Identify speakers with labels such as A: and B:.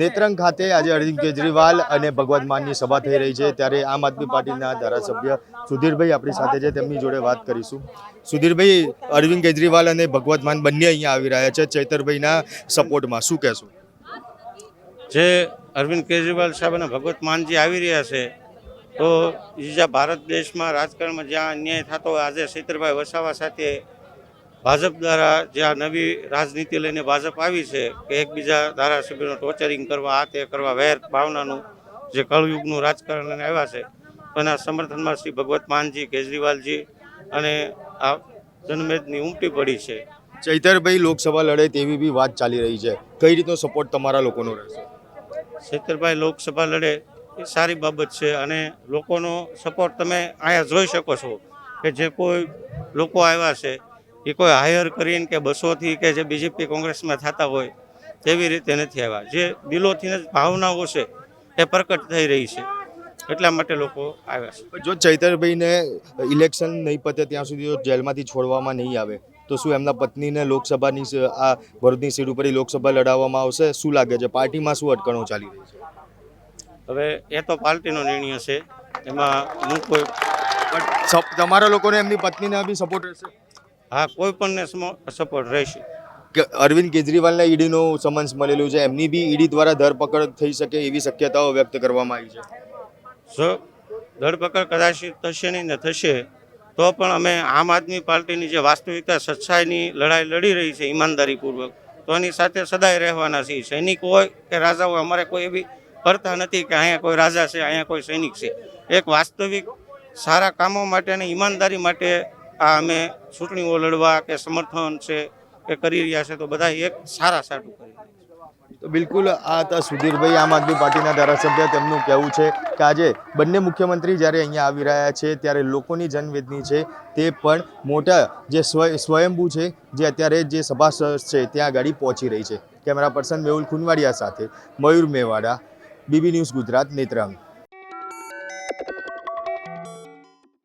A: નેત્રંગ ખાતે આજે અરવિંદ કેજરીવાલ અને ભગવત માનની સભા થઈ રહી છે. ત્યારે આમ આદમી પાર્ટીના ધારાસભ્ય સુધીરભાઈ આપણી સાથે છે તેમની જોડે વાત કરીશું. સુધીરભાઈ અરવિંદ કેજરીવાલ અને ભગવત માન બંને અહીંયા આવી રહ્યા છે ચૈતરભાઈના સપોર્ટમાં. શું કહેશું?
B: જે અરવિંદ કેજરીવાલ સાહેબ અને ભગવત માનજી આવી રહ્યા છે તો બીજા ભારત દેશમાં રાજકારણમાં જ્યાં અન્યાય થતો આજે ચૈતરભાઈ વસાવા સાથે ભાજપ દ્વારા જે આ નવી રાજનીતિ લઈને ભાજપ આવી છે કે એકબીજા ધારાસભ્યોનું ટોર્ચરિંગ કરવા આ તે કરવા વેર ભાવનાનું જે કળયુગનું રાજકારણ લઈને આવ્યા છે એના સમર્થનમાં શ્રી ભગવત માનજી કેજરીવાલજી અને આ જનમેદની ઉમટી પડી છે.
A: ચૈતરભાઈ લોકસભા લડે તેવી બી વાત ચાલી રહી છે. કઈ રીતનો સપોર્ટ તમારા લોકોનો રહેશે?
B: ચૈતરભાઈ લોકસભા લડે એ સારી બાબત છે અને લોકોનો સપોર્ટ તમે અહીંયા જોઈ શકો છો કે જે કોઈ લોકો આવ્યા છે એ કોઈ હાયર કરીને કે બસોથી કે જે બીજેપી કોંગ્રેસમાં થતા હોય તેવી રીતે નથી આવ્યા. જે દિલોથી જ ભાવનાઓ છે એ પ્રકટ થઈ રહી છે. એટલા માટે લોકો આવ્યા છે.
A: જો ચૈતરભાઈને ઇલેક્શન નહીં પતે ત્યાં સુધી જેલમાંથી છોડવામાં નહીં આવે. તો શું એમના પત્નીને લોકસભાની આ ભરૂચની સીટ ઉપર લોકસભા લડાવવામાં આવશે? શું લાગે છે? પાર્ટીમાં શું અટકણો ચાલી રહી છે?
B: હવે એ તો પાર્ટીનો નિર્ણય છે. એમાં હું કોઈ
A: પણ તમારા લોકોને એમની પત્નીને બી સપોર્ટ રહેશે
B: હા કોઈ પણ સપોર્ટ રહેશે.
A: કે અરવિંદ કેજરીવાલને ઈડીનું સમન્સ મળેલું છે એમની બી ઈડી દ્વારા ધરપકડ થઈ શકે એવી શક્યતાઓ વ્યક્ત કરવામાં આવી છે.
B: જો ધરપકડ કદાચ થશે નહીં ને થશે તો પણ અમે આમ આદમી પાર્ટીની જે વાસ્તવિકતા સચ્ચાઈની લડાઈ લડી રહી છે ઈમાનદારીપૂર્વક તો એની સાથે સદાય રહેવાના છીએ. સૈનિક હોય કે રાજા હોય અમારે કોઈ એવી કરતા નથી કે અહીંયા કોઈ રાજા છે અહીંયા કોઈ સૈનિક છે. એક વાસ્તવિક સારા કામો માટે અને ઈમાનદારી માટે આ અમે ચૂંટણીઓ લડવા કે સમર્થન છે એ કરી રહ્યા છે, તો બધા એક સારા સાટું કરી
A: તો બિલકુલ આ હતા સુધીરભાઈ, આમ આદમી પાર્ટીના ધારાસભ્ય, તેમનું કહેવું છે કે આજે બંને મુખ્યમંત્રી જ્યારે અહીંયા આવી રહ્યા છે, ત્યારે લોકોની જનવેદની છે, તે પણ મોટા જે સ્વ, સ્વયંભૂ છે, જે અત્યારે જે સભા છે, ત્યાં ગાડી પહોંચી રહી છે. કેમેરા પર્સન મેહુલ ખુનવાડિયા સાથે મયુર મેવાડા, બીબી ન્યૂઝ ગુજરાત, નેત્રંગ.